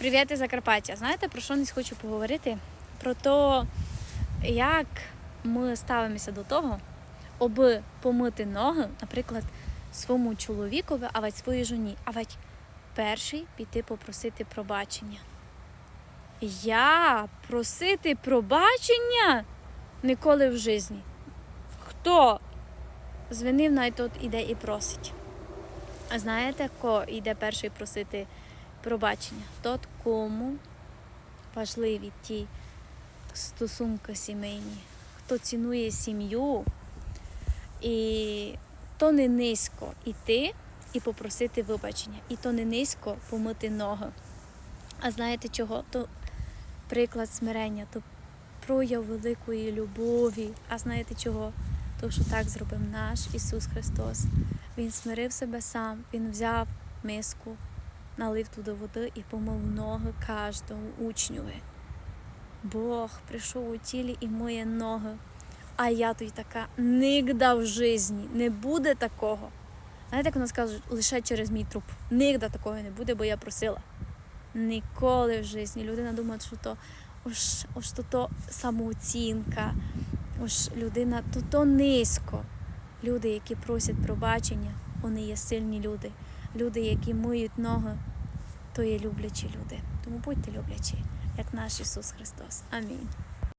Привіт Закарпаття. Знаєте, про що не хочу поговорити? Про те, як ми ставимося до того, аби помити ноги, наприклад, своєму чоловікові, а ведь своїй жоні, а ведь перший піти попросити пробачення. Я просити пробачення ніколи в житті. Хто звинив, навіть тут іде і просить. А знаєте, хто йде перший просити пробачення? Тот, кому важливі ті стосунки сімейні, хто цінує сім'ю, і то не низько іти і попросити вибачення, і то не низько помити ноги. А знаєте чого? То приклад смирення, то прояв великої любові. А знаєте чого? То, що так зробив наш Ісус Христос. Він смирив себе сам, Він взяв миску, налив туди води і помив ноги кожному учневі. Бог прийшов у тілі і моє ноги. А я тут така нігда в житті не буде такого. Знаєте, як у нас лише через мій труп. Нігда такого не буде, бо я просила. Ніколи в житті. Людина думає, що то уж, уж то, то самооцінка, уж людина то, то низько. Люди, які просять пробачення, вони є сильні люди. Люди, які миють ноги, то є люблячі люди. Тому будьте люблячі, як наш Ісус Христос. Амінь.